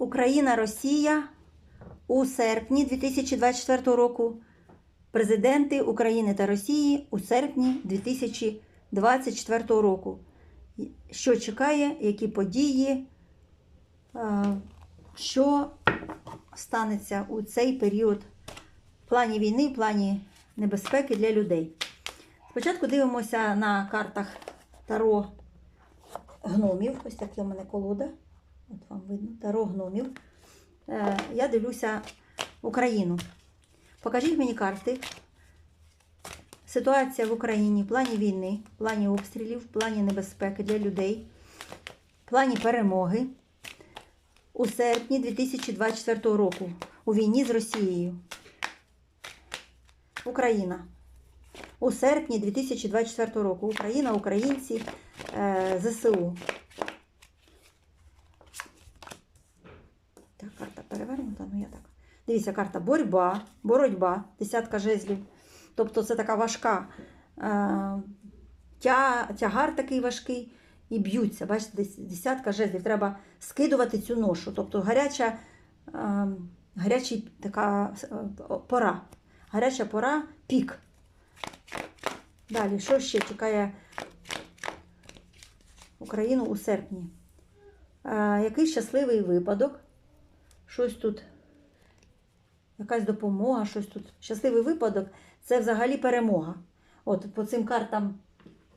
Україна, Росія у серпні 2024 року. Президенти України та Росії у серпні 2024 року. Що чекає, які події, е, що станеться у цей період в плані війни, в плані небезпеки для людей. Спочатку дивимося на картах Таро гномів. Ось таке у мене колода. От вам видно, Таро гномів. Е, Я дивлюся Україну. Покажіть мені карти. Ситуація в Україні в плані війни, в плані обстрілів, в плані небезпеки для людей, в плані перемоги у серпні 2024 року у війні з Росією. Україна. У серпні 2024 року Україна, українці, е, ЗСУ. Так, карта перевернута, ну я так. Дивіться, карта боротьба, боротьба, десятка жезлів. Тобто це така важка е, тя, тягар такий важкий і б'ються. Бачите, десятка жезлів. Треба скидувати цю ношу. Тобто гаряча, е, гарячий така е, пора. Гаряча пора, пік. Далі, що ще чекає Україну у серпні? Який щасливий випадок? Щось тут, якась допомога, щось тут. Щасливий випадок це взагалі перемога. От по цим картам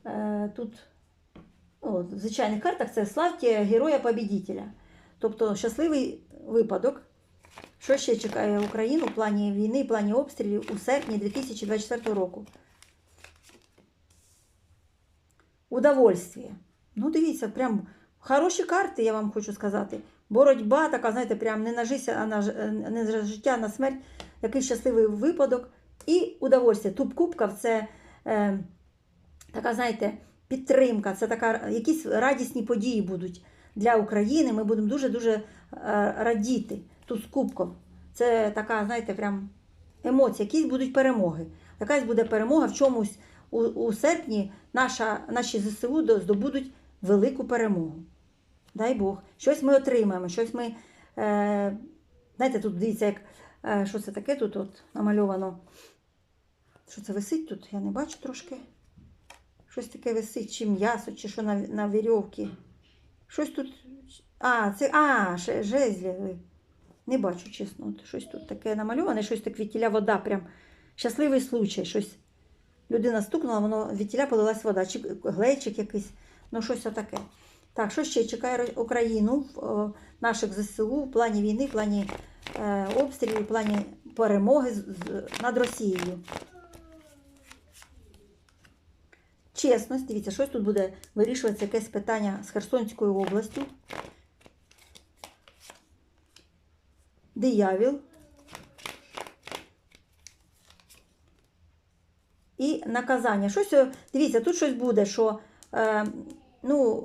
е, тут, ну, в звичайних картах це славте героя побідітеля. Тобто щасливий випадок. Що ще чекає Україну в плані війни, в плані обстрілів у серпні 2024 року? Удовольствие. Ну, дивіться, прям хороші карти, я вам хочу сказати. Боротьба така, знаєте, прям не на життя, а на, е, не на життя, а на смерть. Який щасливий випадок. І удовольствие. Туб кубків це е, така, знаєте, підтримка, це така, якісь радісні події будуть для України. Ми будемо дуже-дуже е, радіти тут з кубком. Це така, знаєте, прям емоції, якісь будуть перемоги. Якась буде перемога в чомусь у, у серпні наша, наші ЗСУ здобудуть велику перемогу. Дай Бог. Щось ми отримаємо, щось ми. Е, знаєте, тут дивіться, як, е, що це таке тут от намальовано. Що це висить тут? Я не бачу трошки. Щось таке висить, чи м'ясо, чи що на, на вірьовці. Щось тут. А, це. А, жезлі. Не бачу, чесно. От щось тут таке намальоване, щось так вітіля вода, прям щасливий случай. Щось. Людина стукнула, воно вітіля полилась вода, чи глечик якийсь, ну щось отаке. Так, що ще чекає Україну, е, наших ЗСУ в плані війни, в плані е, обстрілів, в плані перемоги над Росією. Чесність, дивіться, щось тут буде вирішуватися якесь питання з Херсонською областю. Диявіл. І наказання. Щось, е, дивіться, тут щось буде, що е, ну,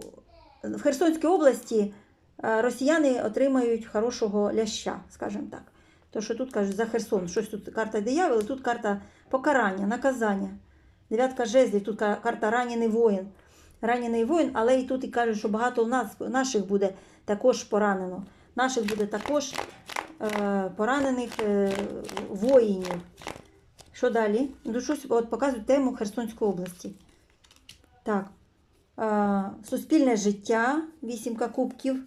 в Херсонській області е, росіяни отримають хорошого ляща, скажімо так. То, що тут кажуть за Херсон, щось тут карта диявола, тут карта покарання, наказання. Дев'ятка жезлів, тут карта ранений воїн. Ранений воїн, але і тут і кажуть, що багато у нас, наших буде також поранено. Наших буде також е, поранених е, воїнів. Що далі? Ну, щось от показують тему Херсонської області. Так. Е, суспільне життя, вісімка кубків.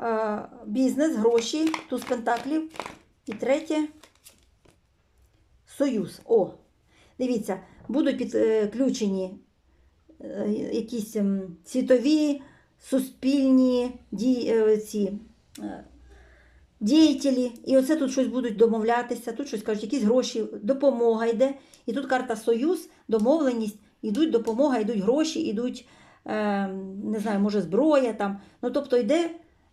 Е, бізнес, гроші, туз пентаклів. І третє союз. О, дивіться, будуть підключені е, якісь ем, світові, суспільні ді, е, ці, діятелі. І оце тут щось будуть домовлятися, тут щось кажуть, якісь гроші, допомога йде. І тут карта Союз, домовленість, ідуть допомога, йдуть гроші, йдуть, е, не знаю, може, зброя там. Ну, тобто йде,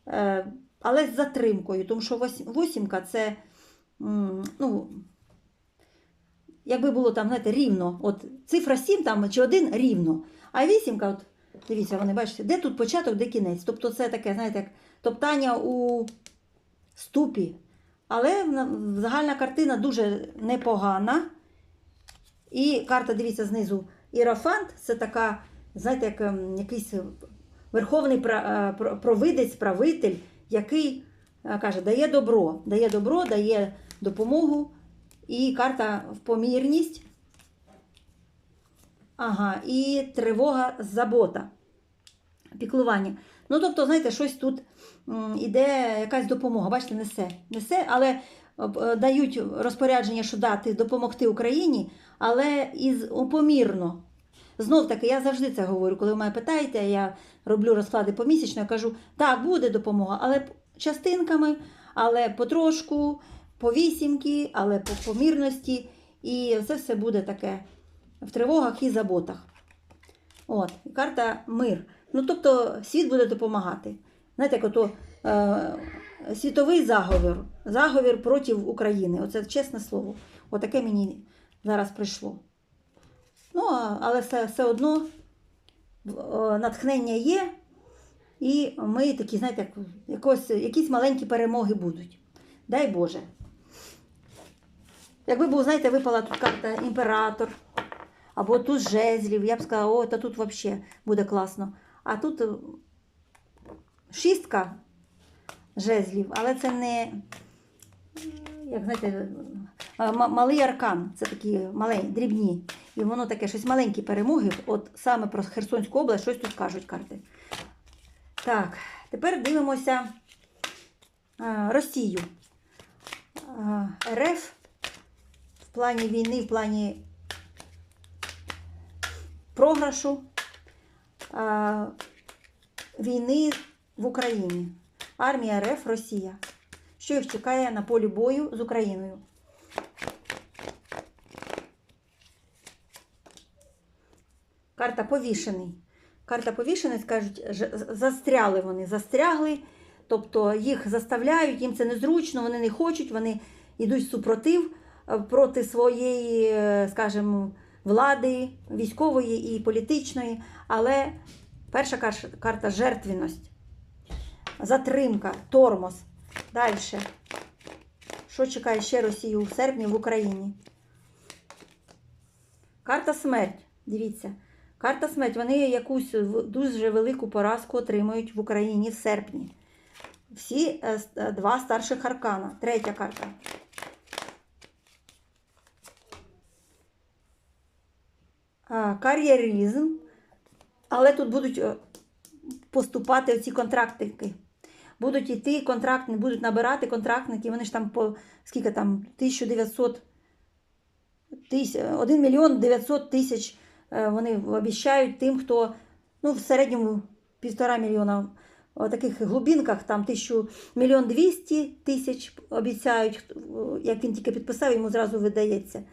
е, але з затримкою, тому що восімка це. ну, Якби було там, знаєте, рівно, от цифра 7 там чи 1 рівно. А вісімка, от дивіться, вони бачите, де тут початок, де кінець. Тобто це таке, знаєте, як топтання у ступі. Але загальна картина дуже непогана. І карта, дивіться, знизу Ірафант це така, знаєте, як ем, якийсь верховний е, про- провидець, правитель, який е, каже, дає добро, дає добро, дає допомогу. І карта в помірність. Ага, і тривога, забота, піклування. Ну, тобто, знаєте, щось тут іде якась допомога. Бачите, несе. Несе, але е, дають розпорядження, що дати допомогти Україні, але із помірно. Знов таки, я завжди це говорю, коли ви мене питаєте, я роблю розклади помісячно, я кажу, так, буде допомога, але частинками, але потрошку, по вісімки, але по помірності. І це все буде таке в тривогах і заботах. От, карта мир. Ну, тобто, світ буде допомагати. Знаєте, як ото е, світовий заговір, заговір проти України. Оце чесне слово. Отаке мені зараз прийшло. Ну, але все, все одно е, натхнення є, і ми такі, знаєте, як, якось, якісь маленькі перемоги будуть. Дай Боже. Якби був, знаєте, випала тут карта імператор, або тут жезлів, я б сказала, о, та тут взагалі буде класно. А тут шістка жезлів, але це не, як знаєте, малий аркан, це такі маленькі, дрібні. І воно таке щось маленькі перемоги. От саме про Херсонську область щось тут кажуть карти. Так, тепер дивимося Росію. РФ в плані війни, в плані програшу війни в Україні. Армія РФ Росія. Що їх чекає на полі бою з Україною? Карта повішений. Карта повішений, скажуть, застряли вони, застрягли, тобто їх заставляють, їм це незручно, вони не хочуть, вони йдуть супротив е, проти своєї, е, скажімо, влади, військової і політичної. Але перша карта жертвість, затримка, тормоз. Далі. Що чекає ще Росію в серпні в Україні? Карта смерть. Дивіться. Карта смерть. Вони якусь дуже велику поразку отримують в Україні в серпні. Всі е, е, два старших аркана. Третя карта. А, Кар'єризм. Але тут будуть е, поступати оці контрактники. Будуть йти контрактні, будуть набирати контрактники. Вони ж там по скільки там 1900 тисяч, 1 мільйон 900 тисяч е, вони обіцяють тим, хто ну, в середньому півтора мільйона в таких глибинках, там тисячу мільйон двісті тисяч обіцяють, як він тільки підписав, йому зразу видається.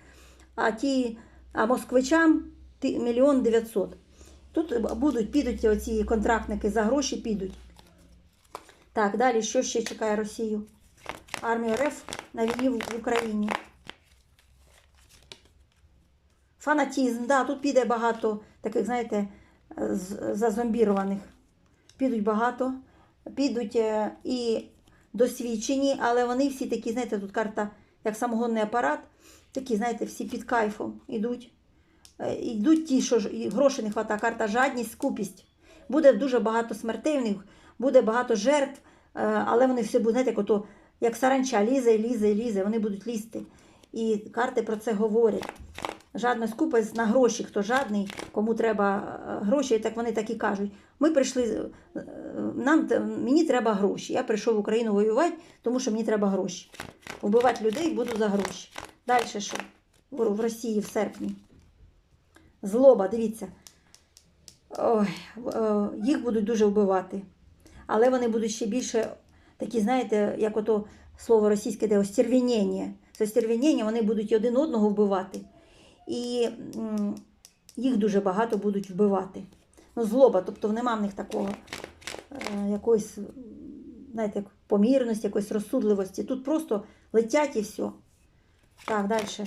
А ті, а москвичам мільйон дев'ятсот. Тут будуть, підуть оці контрактники за гроші, підуть. Так, далі, що ще чекає Росію? Армію РФ на війні в Україні. Фанатізм, да, тут піде багато таких, знаєте, зазомбірованих. Підуть багато, підуть е, і досвідчені, але вони всі такі, знаєте, тут карта як самогонний апарат, такі, знаєте, всі під кайфом йдуть. Е, Йдуть ті, що грошей не хватає, карта жадність, скупість. Буде дуже багато смертей в них, буде багато жертв, е, але вони всі будуть, знаєте, як, ото, як саранча, лізе, лізе, лізе, вони будуть лізти. І карти про це говорять. Жадна скупість на гроші, хто жадний, кому треба е, гроші, так вони так і кажуть. Ми прийшли, е, нам, мені треба гроші. Я прийшов в Україну воювати, тому що мені треба гроші. Вбивати людей буду за гроші. Далі що? В Росії в серпні. Злоба, дивіться. Ой, е, їх будуть дуже вбивати. Але вони будуть ще більше такі, знаєте, як ото слово російське, де остервінення. Це остервінення, вони будуть один одного вбивати. І їх дуже багато будуть вбивати. Ну, злоба, тобто нема в них такого е, якоїсь, знаєте, помірності, якоїсь розсудливості. Тут просто летять і все. Так, далі що?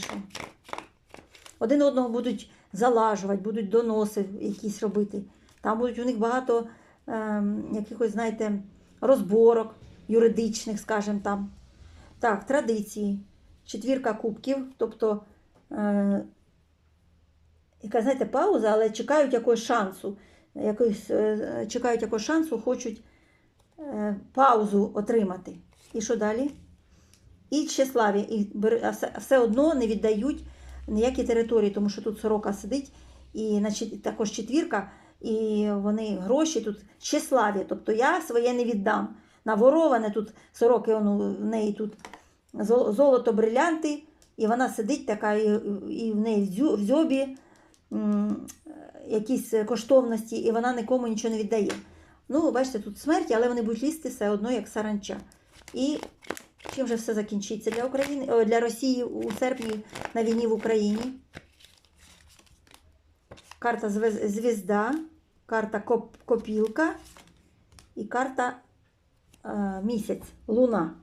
Один одного будуть залажувати, будуть доноси якісь робити. Там будуть у них багато ем, якихось, знаєте, розборок юридичних, скажімо там. Так, традиції. Четвірка кубків, тобто е, яка, знаєте, пауза, але чекають якогось шансу. Якось, е, чекають якогось шансу, хочуть е, паузу отримати. І що далі? І тщеславі. І все, одно не віддають ніякі території, тому що тут сорока сидить, і також четвірка, і вони гроші тут тщеславі. Тобто я своє не віддам. Навороване тут сороки, он, у- в неї тут золото, брилянти, і вона сидить така, і, і в неї в дзьобі якісь коштовності, і вона нікому нічого не віддає. Ну, бачите, тут смерть, але вони будуть лізти все одно, як саранча. І чим же все закінчиться для України, для Росії у серпні на війні в Україні? Карта звізда, карта коп- копілка і карта е, місяць, луна.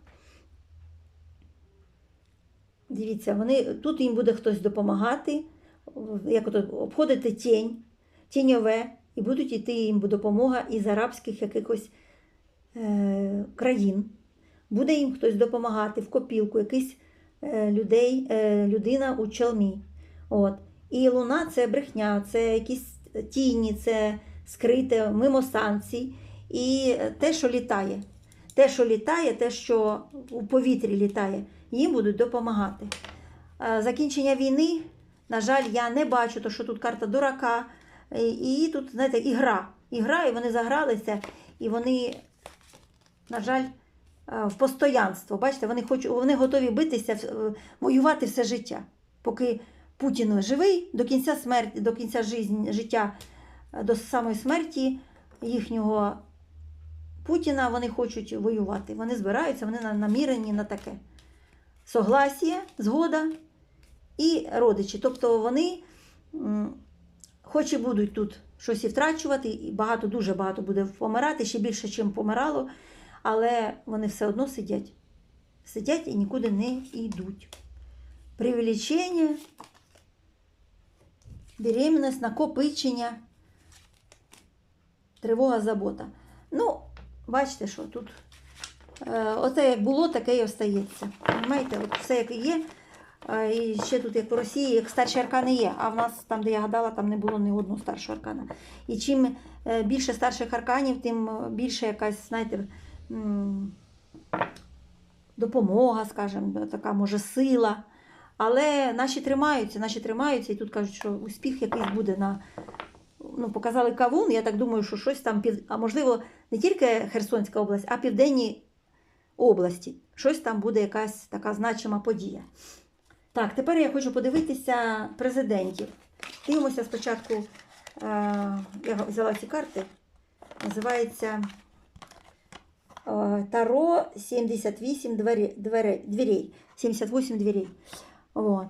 Дивіться, вони, тут їм буде хтось допомагати, як ото, обходити тінь, тіньове, і будуть йти їм допомога із арабських якихось е, країн. Буде їм хтось допомагати в копілку, якийсь е, людей, е, людина у чалмі. От. І луна це брехня, це якісь тіні, це скрите мимо санкцій. І те, що літає. Те, що літає, те, що у повітрі літає, їм будуть допомагати. Е, Закінчення війни, на жаль, я не бачу, то що тут карта дурака. І, тут, знаєте, ігра. Ігра, і вони загралися, і вони, на жаль, е, в постоянство. Бачите, вони хочуть, вони готові битися, е, воювати все життя. Поки Путін живий до кінця смерті, до кінця життя, е, до самої смерті їхнього Путіна вони хочуть воювати. Вони збираються, вони намірені на таке. Согласія, згода і родичі. Тобто вони, хоч і будуть тут щось і втрачувати, і багато, дуже багато буде помирати, ще більше, чим помирало, але вони все одно сидять. Сидять і нікуди не йдуть. Привеличення, беременність, накопичення, тривога, забота. Ну, бачите, що тут. Е, Оце як було, таке і остається. Понимаєте, от все як є. І ще тут, як в Росії, як старші аркани є, а в нас там, де я гадала, там не було ні одного старшого аркана. І чим е, більше старших арканів, тим більше якась, знаєте, допомога, скажімо, така може сила. Але наші тримаються, наші тримаються, і тут кажуть, що успіх якийсь буде на. Ну, показали кавун, я так думаю, що щось там під. А можливо, не тільки Херсонська область, а південні області. Щось там буде якась така значима подія. Так, тепер я хочу подивитися президентів. Дивимося спочатку, е, я взяла ці карти, називається е, Таро 78 двері, двері, дверей. 78 дверей. От.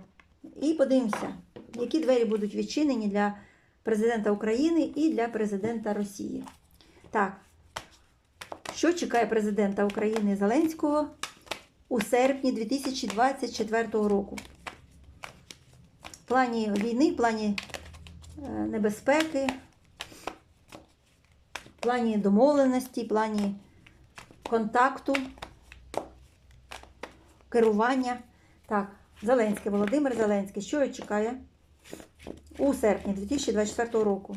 І подивимося, які двері будуть відчинені для президента України і для президента Росії. Так, що чекає президента України Зеленського у серпні 2024 року? В плані війни, в плані е, небезпеки, в плані домовленості, в плані контакту, керування. Так, Зеленський, Володимир Зеленський. Що його чекає у серпні 2024 року?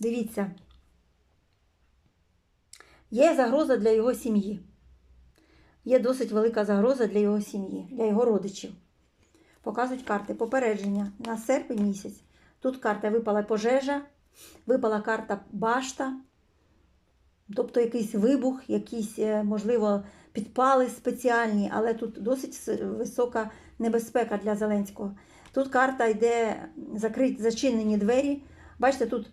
Дивіться. Є загроза для його сім'ї. Є досить велика загроза для його сім'ї, для його родичів. Показують карти. Попередження на серпень місяць. Тут карта випала пожежа, випала карта башта, тобто якийсь вибух, якісь, е, можливо, підпали спеціальні, але тут досить висока небезпека для Зеленського. Тут карта йде закриті, зачинені двері. Бачите, тут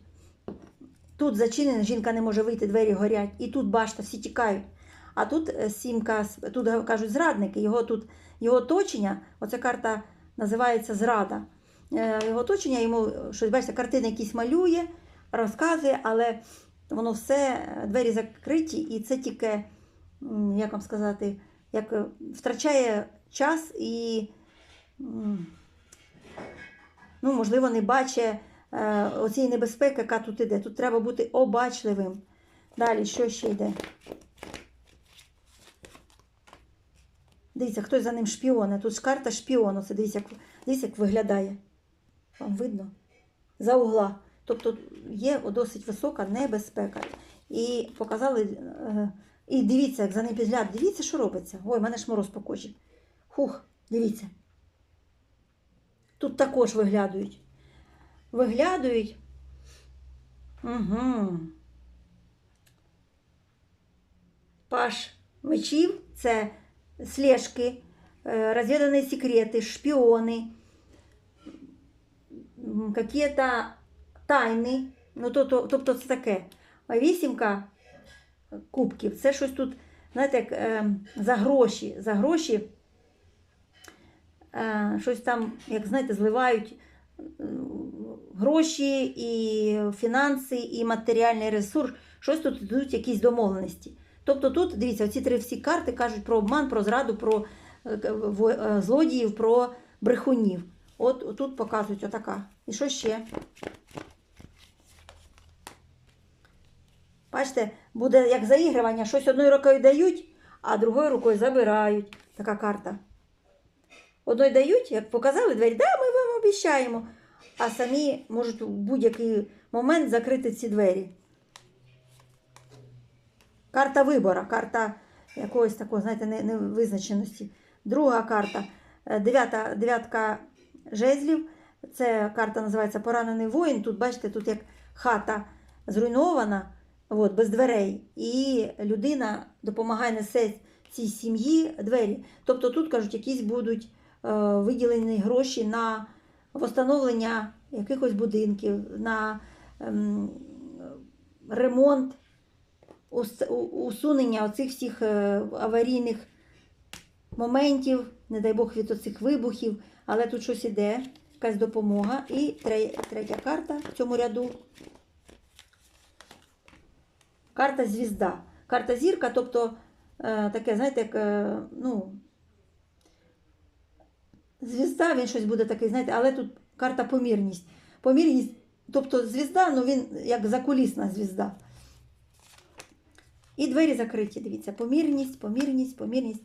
Тут зачинена, жінка не може вийти, двері горять, і тут башта, всі тікають. А тут е, сімка, тут кажуть зрадники, його тут його оточення, оця карта називається зрада. Е, Його оточення йому щось, бачите, картини якісь малює, розказує, але воно все, двері закриті, і це тільки, як вам сказати, як е, втрачає час і, ну, можливо, не бачить е, оцієї небезпеки, яка тут іде. Тут треба бути обачливим. Далі, що ще йде? Дивіться, хтось за ним шпіоне. Тут ж карта шпіону. Це дивіться, як, дивіться, як виглядає. Вам видно? За угла. Тобто є досить висока небезпека. І показали. е, І дивіться, як за ним підгляд. Дивіться, що робиться. Ой, в мене ж мороз по кожі. Хух, дивіться. Тут також виглядують. Виглядують. Угу. Паш мечів це слежки, е, розвідані секрети, шпіони, какие-то тайни. Ну, то, то, тобто це таке. Вісімка кубків це щось тут, знаєте, як е, за гроші. За гроші е, щось там, як знаєте, зливають гроші, і фінанси, і матеріальний ресурс. Щось тут йдуть якісь домовленості. Тобто тут, дивіться, ці три всі карти кажуть про обман, про зраду, про е, е, злодіїв, про брехунів. От тут показують отака. І що ще? Бачите, буде як заігрування, щось одною рукою дають, а другою рукою забирають. Така карта. Одною дають, як показали двері, да, ми вам обіцяємо. А самі можуть в будь-який момент закрити ці двері. Карта вибора, карта якогось такого, знаєте, невизначеності. Друга карта, е, дев'ята, дев'ятка жезлів. Це карта називається Поранений воїн. Тут, бачите, тут як хата зруйнована, от, без дверей. І людина допомагає несе цій сім'ї двері. Тобто тут, кажуть, якісь будуть е, виділені гроші на встановлення якихось будинків, на ем, ремонт усунення оцих всіх е, аварійних моментів, не дай Бог від оцих вибухів, але тут щось іде, якась допомога. І третя карта в цьому ряду. Карта звізда. Карта зірка, тобто е, таке, знаєте, як, е, ну, звізда, він щось буде такий, знаєте, але тут карта помірність. Помірність, тобто звізда, ну він як закулісна звізда. І двері закриті, дивіться, помірність, помірність, помірність,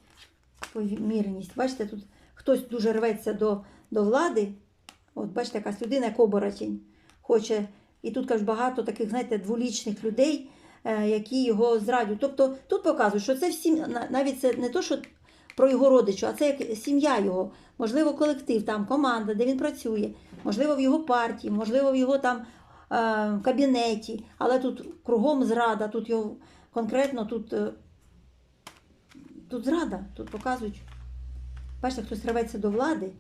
помірність. Бачите, тут хтось дуже рветься до, до влади. От, бачите, якась людина, як оборотень, хоче. І тут кажуть, багато таких, знаєте, дволічних людей, е, які його зрадять. Тобто тут показують, що це всі, навіть це не то, що про його родичу, а це як сім'я його, можливо, колектив, там, команда, де він працює, можливо, в його партії, можливо, в його там е, кабінеті, але тут кругом зрада, тут його конкретно тут, е, тут зрада, тут показують. Бачите, хтось рветься до влади.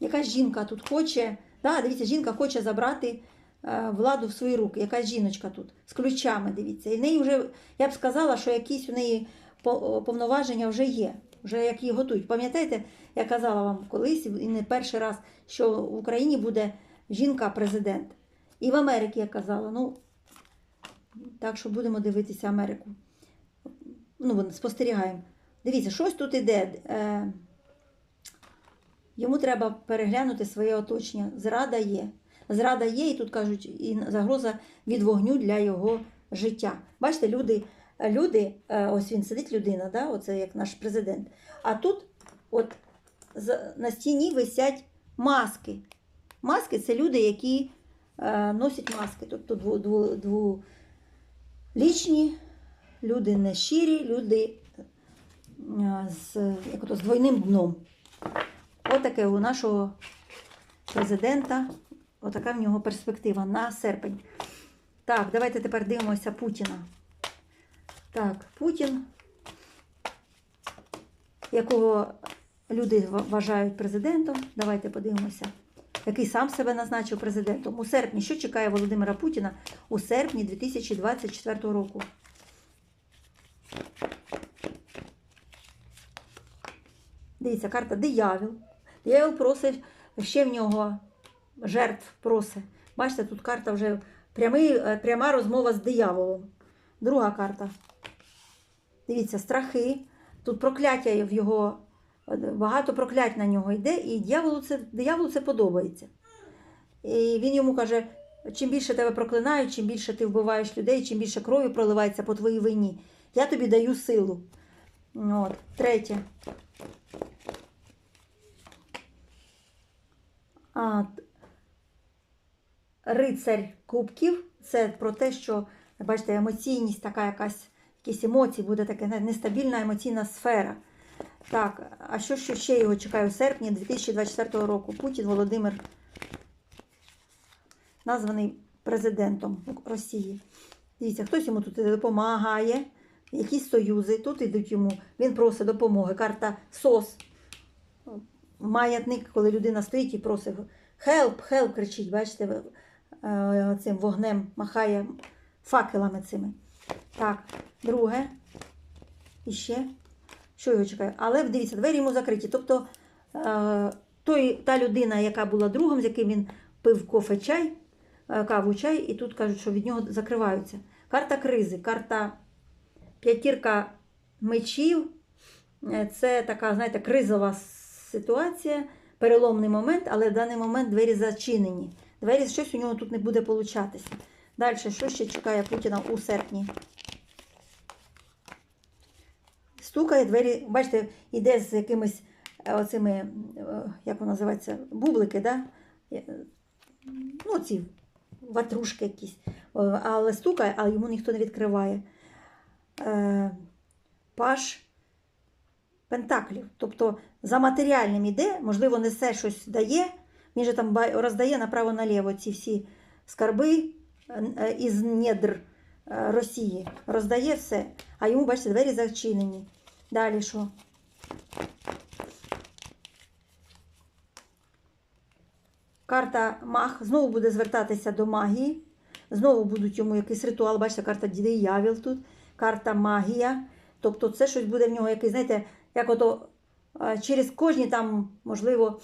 Якась жінка тут хоче, да, дивіться, жінка хоче забрати е, владу в свої руки. Якась жіночка тут з ключами, дивіться. І в неї вже, я б сказала, що якісь у неї повноваження вже є, вже як її готують. Пам'ятаєте, я казала вам колись, і не перший раз, що в Україні буде жінка-президент. І в Америці я казала, ну, так що будемо дивитися Америку. Ну, спостерігаємо. Дивіться, щось тут іде. Е, йому треба переглянути своє оточення. Зрада є. Зрада є, і тут кажуть, і загроза від вогню для його життя. Бачите, люди, люди е, ось він сидить, людина, да, оце як наш президент. А тут, от на стіні висять маски. Маски це люди, які е, носять маски. Тобто дву, дву, дву, лічні, люди нещирі, люди е, з, як ото, з двойним дном. Отаке у нашого президента, отака в нього перспектива на серпень. Так, давайте тепер дивимося Путіна. Так, Путін, якого люди вважають президентом. Давайте подивимося, який сам себе назначив президентом. У серпні, що чекає Володимира Путіна у серпні 2024 року? Дивіться, карта диявол. Диявол просить, ще в нього жертв просить. Бачите, тут карта вже прямий, е, пряма розмова з дияволом. Друга карта. Дивіться, страхи. Тут прокляття в його, е, багато проклять на нього йде, і дияволу це, дияволу це подобається. І він йому каже: чим більше тебе проклинають, чим більше ти вбиваєш людей, чим більше крові проливається по твоїй вині, я тобі даю силу. От, третє. А, рицарь кубків це про те, що, бачите, емоційність, така якась, якісь емоції, буде така нестабільна емоційна сфера. Так, а що ще, його чекає у серпні 2024 року? Путін Володимир, названий президентом Росії. Дивіться, хтось йому тут допомагає, якісь союзи, тут йдуть йому, він просить допомоги. Карта СОС. Маятник, коли людина стоїть і просить хелп, хелп кричить, бачите, е, цим вогнем махає факелами цими. Так, друге. І ще. Що його чекає? Але дивіться, двері йому закриті. Тобто е, той, та людина, яка була другом, з яким він пив кофе чай, е, каву чай, і тут кажуть, що від нього закриваються. Карта кризи, карта п'ятірка мечів. Е, Це така, знаєте, кризова ситуація, переломний момент, але в даний момент двері зачинені. Двері щось у нього тут не буде получатися. Далі, що ще чекає Путіна у серпні? Стукає двері, бачите, йде з якимись е, оцими, е, як воно називається, бублики, да? Ну, ці ватрушки якісь. Але стукає, а йому ніхто не відкриває. Е, Паш пентаклів. Тобто за матеріальним іде, можливо, несе щось дає. Він же там роздає направо-наліво ці всі скарби е, із недр е, Росії. Роздає все. А йому, бачите, двері зачинені. Далі що? Карта маг знову буде звертатися до магії. Знову будуть йому якийсь ритуал. Бачите, карта диявіл тут, карта магія. Тобто це щось буде в нього якийсь, знаєте, як ото е, через кожні там, можливо,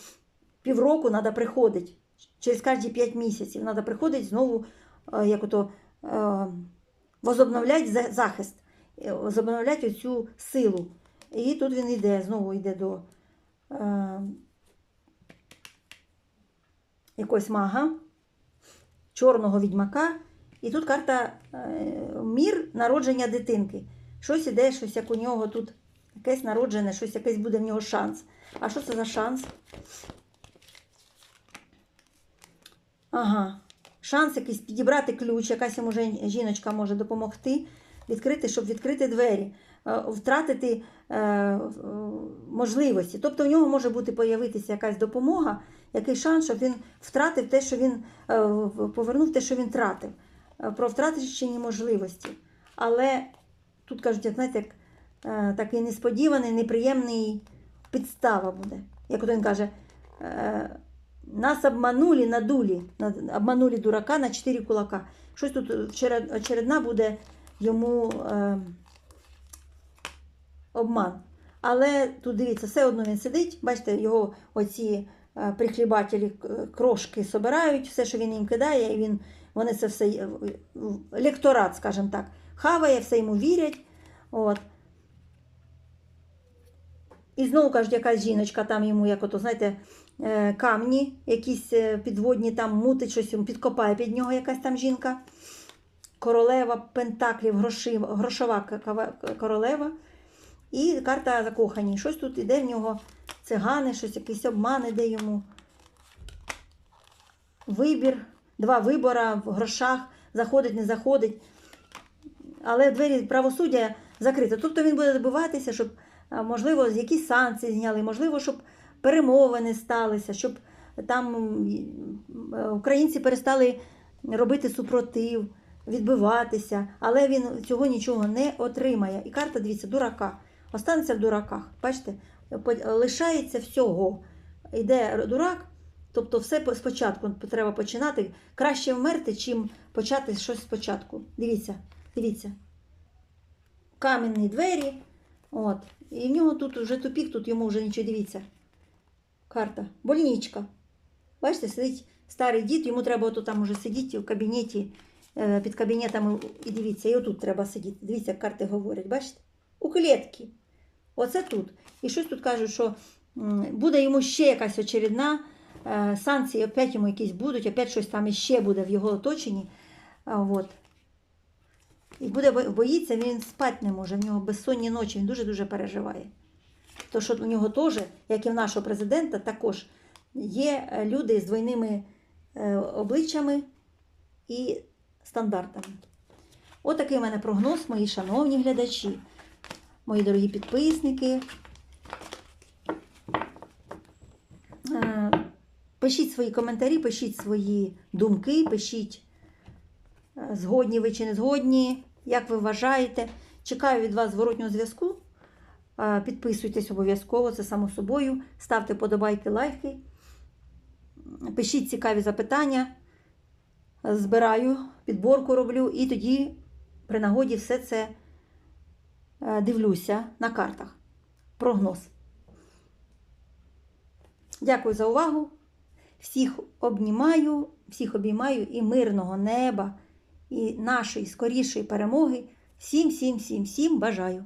півроку треба приходити. Через кожні 5 місяців треба приходити знову, е, як ото е, возобновляти захист, возобновляти оцю силу. І тут він йде, знову йде до е, якогось мага, чорного відьмака. І тут карта е, мір народження дитинки. Щось іде, щось як у нього тут якесь народжене, щось якийсь буде в нього шанс. А що це за шанс? Ага. Шанс якийсь підібрати ключ, якась йому жіночка може допомогти відкрити, щоб відкрити двері, е, втратити е, можливості. Тобто в нього може бути появитися якась допомога, який шанс, щоб він втратив те, що він повернув те, що він втратив, про втрачені можливості. Але тут кажуть, як знаєте, як е, такий несподіваний, неприємний підстава буде. Як він каже, е, нас обманули, надули, над- обманули дурака на чотири кулака. Щось тут очеред- очередна буде йому е, обман. Але тут дивіться, все одно він сидить, бачите, його оці е, прихлібателі крошки собирають, все, що він їм кидає, і він, вони це все е, лекторат, скажімо так, хаває, все йому вірять. От. І знову кажуть, якась жіночка там йому, як ото, знаєте, е, камні, якісь е, підводні там мутить щось, підкопає під нього якась там жінка. Королева Пентаклів, гроши, грошова королева. І карта закохані. Щось тут іде в нього цигани, щось, якийсь обман іде йому. Вибір, два вибора в грошах, заходить, не заходить. Але двері правосуддя закриті. Тобто він буде добиватися, щоб, можливо, якісь санкції зняли, можливо, щоб перемовини сталися, щоб там е, українці перестали робити супротив, відбиватися, але він цього нічого не отримає. І карта, дивіться, дурака. Останеться в дураках. Бачите, лишається всього. Йде дурак, тобто все спочатку треба починати. Краще вмерти, чим почати щось спочатку. Дивіться, дивіться. Кам'яні двері. От. І в нього тут вже тупік, тут йому вже нічого дивіться. Карта. Больничка. Бачите, сидить старий дід, йому треба ото там уже сидіти в кабінеті, е, під кабінетами і дивіться, і отут треба сидіти. Дивіться, як карти говорять, бачите? У клітці. Оце тут. І щось тут кажуть, що буде йому ще якась очередна санкції, опять йому якісь будуть, опять щось там іще буде в його оточенні. От. І буде боїться, він спати не може, в нього безсонні ночі, він дуже-дуже переживає. То, що у нього теж, як і в нашого президента, також є е, люди з двойними е, обличчями і стандартами. Отакий у мене прогноз, мої шановні глядачі, мої дорогі підписники. Е, Пишіть свої коментарі, пишіть свої думки, пишіть, е, згодні ви чи не згодні, як ви вважаєте. Чекаю від вас зворотнього зв'язку. Е, Підписуйтесь обов'язково, це само собою. Ставте подобайки, лайки. Пишіть цікаві запитання. Збираю, підборку роблю і тоді при нагоді все це е, дивлюся на картах. Прогноз. Дякую за увагу. Всіх обнімаю, всіх обіймаю і мирного неба, і нашої скорішої перемоги. Всім, всім, всім, всім бажаю.